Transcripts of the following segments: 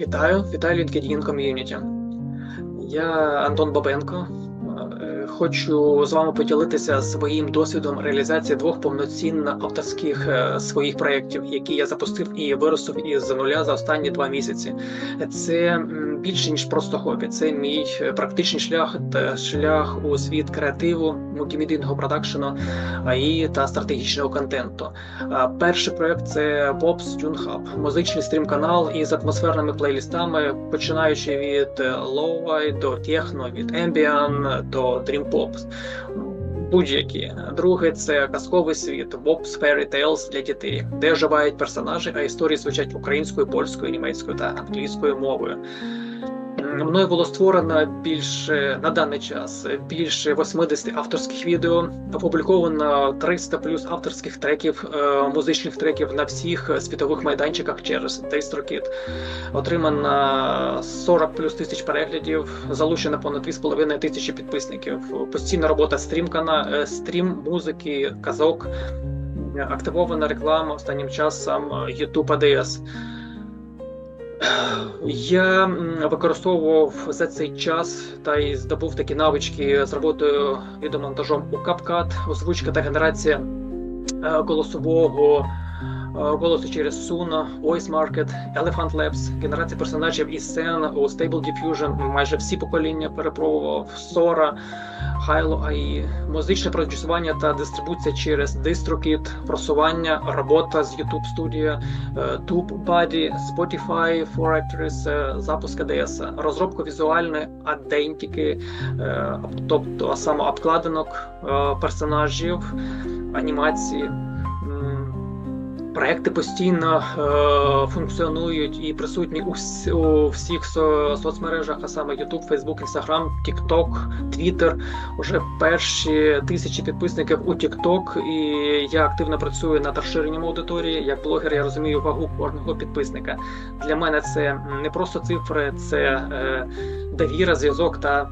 Вітаю, вітаю LinkedIn Community. Я Антон Бабенко. Е, Хочу з вами поділитися своїм досвідом реалізації двох повноцінно авторських е, своїх проєктів, які я запустив і виростив із нуля за останні два місяці. Це більше ніж просто хобі. Це мій е, практичний шлях шлях у світ креативу, мультимедійного продакшену АІ та стратегічного контенту. Перший проект це Bob's Tune Hub, музичний стрім-канал із атмосферними плейлістами, починаючи від е, Low-Fi до техно, від Ambient до Dream Pop. Будь-які. Друге це казковий світ Bob's Fairy Tales для дітей, де оживають персонажі, а історії звучать українською, польською, німецькою та англійською мовою. Мною було створено більше на даний час більше 80 авторських відео. Опубліковано 300 плюс авторських треків, е, музичних треків на всіх світових майданчиках через DistroKid. Отримано 40 плюс тисяч переглядів, залучено понад 2,5 тисячі підписників. Постійна робота стрім-кана, е, стрім музики, казок. Активована реклама останнім часом е, YouTube ADS. Я використовував за цей час та й здобув такі навички з роботою відеомонтажом у CapCut, озвучка та генерація е, голосового е, голосу через Suno, Voice Market, Elephant Labs, генерація персонажів і сцен у Stable Diffusion, майже всі покоління перепробував. Sora, Hilo AI, музичне продюсування та дистрибуція через DistroKid, просування, робота з YouTube Studio, е, TubeBuddy, Spotify for Actors, е, запуск АДС, розробка візуальної адентики, е, тобто саме обкладинок персонажів, анімації. Проекти постійно е, функціонують і присутні у, у всіх со- соцмережах, а саме YouTube, Facebook, Instagram, TikTok, Twitter. Уже перші тисячі підписників у TikTok, і я активно працюю над розширенням аудиторії. Як блогер я розумію вагу кожного підписника. Для мене це не просто цифри, це е, довіра, зв'язок та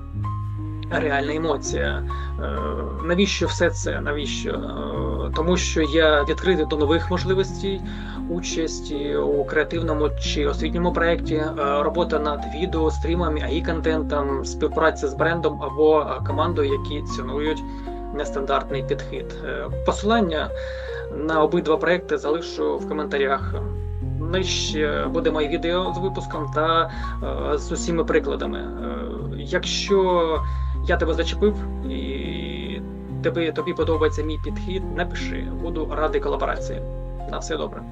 реальна емоція. Е, навіщо все це? Навіщо? Е, тому що я відкритий до нових можливостей участі у креативному чи освітньому проєкті, е, робота над відео, стрімами, аі контентом, співпраця з брендом або командою, які цінують нестандартний підхід. Посилання на обидва проекти залишу в коментарях. Нижче буде моє відео з випуском та е, з усіма прикладами. Е, якщо я тебе зачепив і тобі, тобі подобається мій підхід, напиши, буду радий колаборації. На все добре.